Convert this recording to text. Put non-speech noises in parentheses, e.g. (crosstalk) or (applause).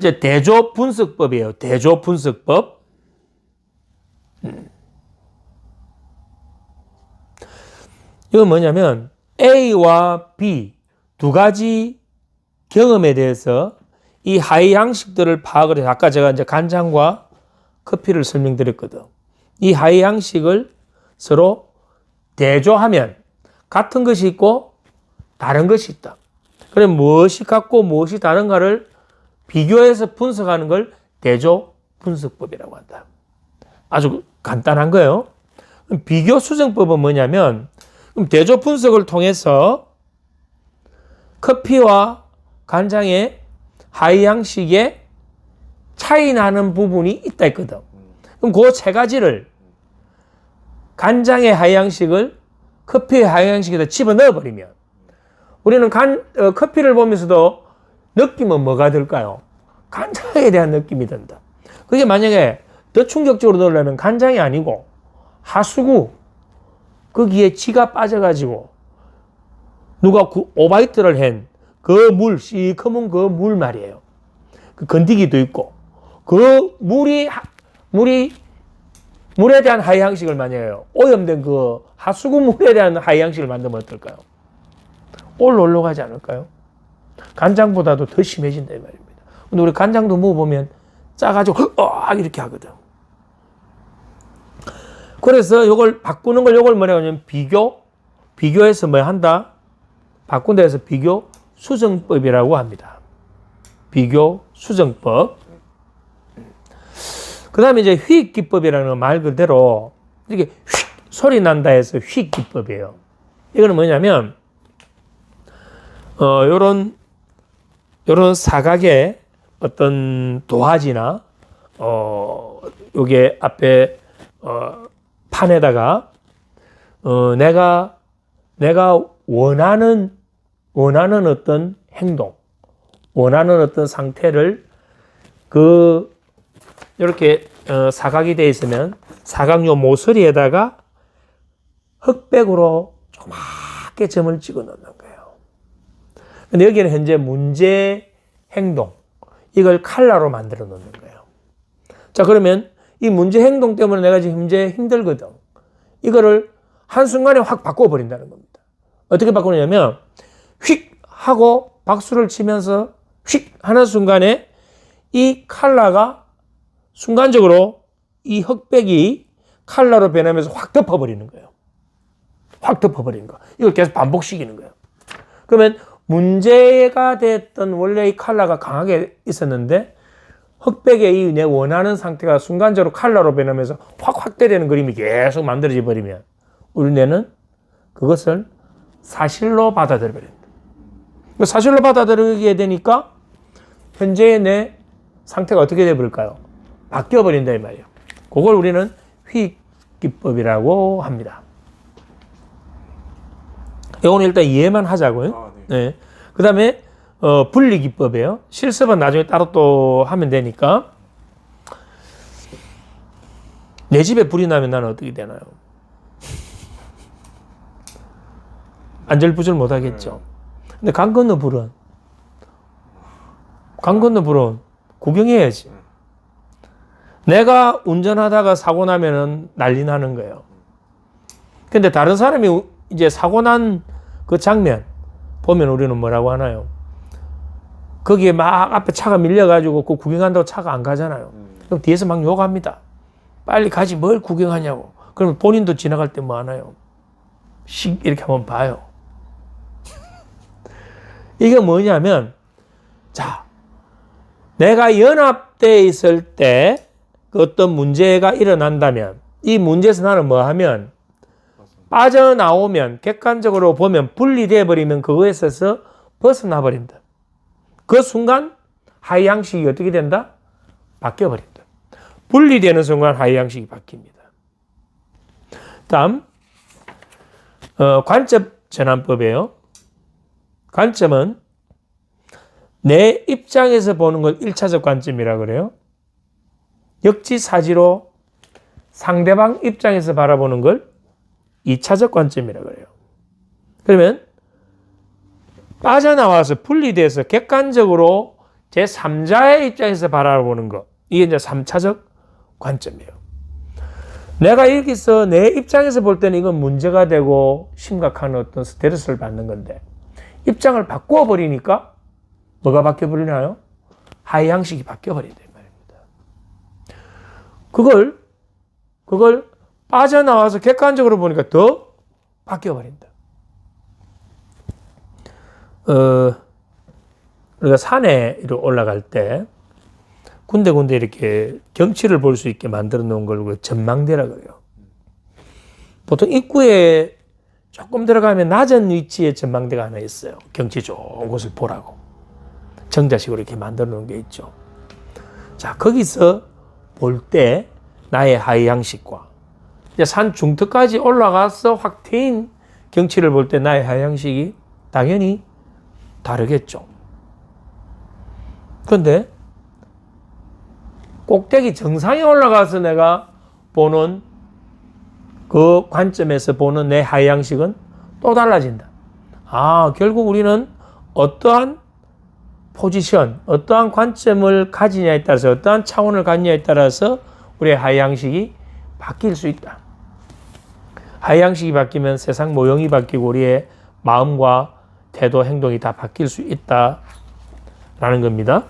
이제 대조 분석법이에요. 대조 분석법. 음. 이건 뭐냐면 A와 B 두 가지 경험에 대해서 이 하위 양식들을 파악을 해서 아까 제가 이제 간장과 커피를 설명드렸거든. 이 하위 양식을 서로 대조하면 같은 것이 있고 다른 것이 있다. 그럼 무엇이 같고 무엇이 다른가를 비교해서 분석하는 걸 대조 분석법이라고 한다. 아주 간단한 거예요. 비교 수정법은 뭐냐면 대조 분석을 통해서 커피와 간장의 하위 양식에 차이 나는 부분이 있다 했거든. 그럼 그 세 가지를 간장의 하위 양식을 커피의 하위 양식에다 집어 넣어 버리면 우리는 간 어, 커피를 보면서도 느낌은 뭐가 들까요? 간장에 대한 느낌이 든다. 그게 만약에 더 충격적으로 넣으려면 간장이 아니고 하수구 거기에 지가 빠져가지고 누가 그 오바이트를 한 그 물, 시커먼 그 물 말이에요. 그 건디기도 있고 그 물이 하- 물이 물에 대한 하위 양식을 만약에 오염된 그 하수구 물에 대한 하위 양식을 만들면 어떨까요? 올올로 가지 않을까요? 간장보다도 더 심해진다 이 말입니다. 근데 우리 간장도 먹어보면 짜가지고 어 이렇게 하거든. 그래서 이걸 바꾸는 걸 이걸 뭐라고 하냐면 비교 비교해서 뭐 한다 바꾼다 해서 비교 수정법이라고 합니다. 비교 수정법. 그 다음에 이제 휙 기법이라는 건말 그대로 이렇게 휙 소리 난다 해서 휙 기법이에요. 이거는 뭐냐면 어 요런 요런 사각의 어떤 도화지나 어 요게 앞에 어 판에다가 어 내가 내가 원하는 원하는 어떤 행동 원하는 어떤 상태를 그 이렇게 어, 사각이 돼 있으면 사각 요 모서리에다가 흑백으로 조그맣게 점을 찍어 넣는 거예요. 근데 여기는 현재 문제 행동 이걸 칼라로 만들어 놓는 거예요. 자 그러면 이 문제 행동 때문에 내가 지금 현재 힘들거든. 이거를 한순간에 확 바꿔버린다는 겁니다. 어떻게 바꾸느냐면 휙 하고 박수를 치면서 휙 하는 순간에 이 칼라가 순간적으로 이 흑백이 칼라로 변하면서 확 덮어버리는 거예요. 확 덮어버리는 거. 이걸 계속 반복시키는 거예요. 그러면 문제가 됐던 원래 이 칼라가 강하게 있었는데 흑백의 이 내 원하는 상태가 순간적으로 칼라로 변하면서 확 확대되는 그림이 계속 만들어져 버리면 우리 뇌는 그것을 사실로 받아들여 버린다. 그 사실로 받아들이게 되니까 현재의 내 상태가 어떻게 돼 버릴까요? 바뀌어 버린다 이 말이에요. 그걸 우리는 휘기법이라고 합니다. 이거는 일단 이해만 하자고요. 아, 네. 네. 그 다음에, 어, 분리기법이에요. 실습은 나중에 따로 또 하면 되니까. 내 집에 불이 나면 나는 어떻게 되나요? 안절부절 못 하겠죠. 근데 강 건너 불은, 강 건너 불은 구경해야지. 내가 운전하다가 사고 나면은 난리 나는 거예요. 근데 다른 사람이 우- 이제 사고 난 그 장면 보면 우리는 뭐라고 하나요? 거기에 막 앞에 차가 밀려가지고 그 구경한다고 차가 안 가잖아요. 그럼 뒤에서 막 욕합니다. 빨리 가지 뭘 구경하냐고. 그러면 본인도 지나갈 때 뭐 하나요? 씩 이렇게 한번 봐요. (laughs) 이게 뭐냐면, 자, 내가 연합돼 있을 때그 어떤 문제가 일어난다면 이 문제에서 나는 뭐 하면 빠져나오면 객관적으로 보면 분리돼 버리면 그거에 있어서 벗어나 버린다. 그 순간 하위 양식이 어떻게 된다? 바뀌어 버린다. 분리되는 순간 하위 양식이 바뀝니다. 다음 어, 관점 전환법이에요. 관점은 내 입장에서 보는 걸 1차적 관점이라 그래요. 역지사지로 상대방 입장에서 바라보는 걸 2차적 관점이라 그래요. 그러면 빠져나와서 분리돼서 객관적으로 제 3자의 입장에서 바라보는 것. 이게 이제 3차적 관점이에요. 내가 여기서 내 입장에서 볼 때는 이건 문제가 되고 심각한 어떤 스트레스를 받는 건데 입장을 바꾸어 버리니까 뭐가 바뀌어 버리나요? 하위 양식이 바뀌어 버린다 이 말입니다. 그걸 그걸 빠져나와서 객관적으로 보니까 더 바뀌어 버린다. 어, 우리가 산에 올라갈 때 군데군데 이렇게 경치를 볼 수 있게 만들어 놓은 걸그 전망대라 그래요. 보통 입구에 조금 들어가면 낮은 위치에 전망대가 하나 있어요. 경치 좋은 곳을 보라고. 정자식으로 이렇게 만들어 놓은 게 있죠. 자, 거기서 볼 때 나의 이제 산 중턱까지 올라가서 확 트인 경치를 볼 때 나의 하위 양식이 당연히 다르겠죠. 그런데 꼭대기 정상에 올라가서 내가 보는 그 관점에서 보는 내 하향식은 또 달라진다. 아, 결국 우리는 어떠한 포지션, 어떠한 관점을 가지냐에 따라서, 어떠한 차원을 갖냐에 따라서 우리의 하향식이 바뀔 수 있다. 하향식이 바뀌면 세상 모형이 바뀌고 우리의 마음과 태도, 행동이 다 바뀔 수 있다라는 겁니다.